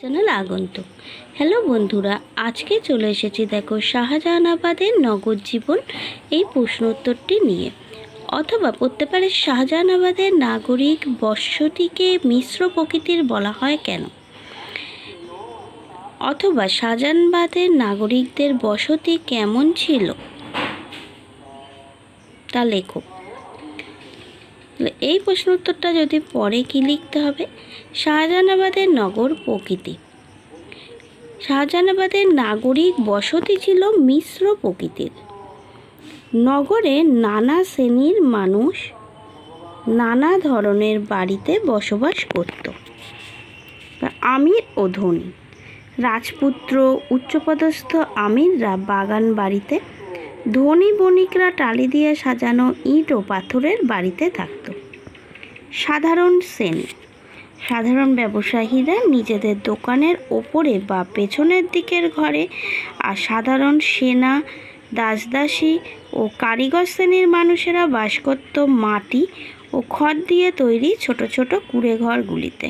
Channel আগন্তুক। Hello বন্ধুরা, আজকে চলে এসেছি দেখো শাহজাহানাবাদের নগর জীবন এই প্রশ্ন উত্তরটি নিয়ে। অথবা পড়তে পারে শাহজাহানাবাদের নাগরিক বসতিকে মিশ্র প্রকৃতির বলা হয় কেন? অথবা শাহজাহানবাদের নাগরিকদের বসতি কেমন ছিল? তা লেখো। তাহলে এই প্রশ্ন উত্তরটা যদি পরে কি লিখতে হবে? শাহজাহানাবাদের নগর প্রকৃতি। শাহজাহানাবাদের নাগরিক বসতি ছিল মিশ্র প্রকৃতির। নগরে নানা শ্রেণির মানুষ নানা ধরনের বাড়িতে বসবাস করত। আমির ও ধনী। রাজপুত্র, উচ্চপদস্থ আমিররা বাগান বাড়িতে ধনী বণিকরা টালি দিয়ে সাজানো ইট ও পাথরের বাড়িতে থাকত। সাধারণ শ্রেণি সাধারণ ব্যবসায়ীরা নিজেদের দোকানের ওপরে বা পেছনের দিকের ঘরে আর সাধারণ সেনা, দাসদাসী ও কারিগর শ্রেণির মানুষেরা বাস করত মাটি ও খড় দিয়ে তৈরি ছোট ছোট কুড়ে ঘরগুলিতে।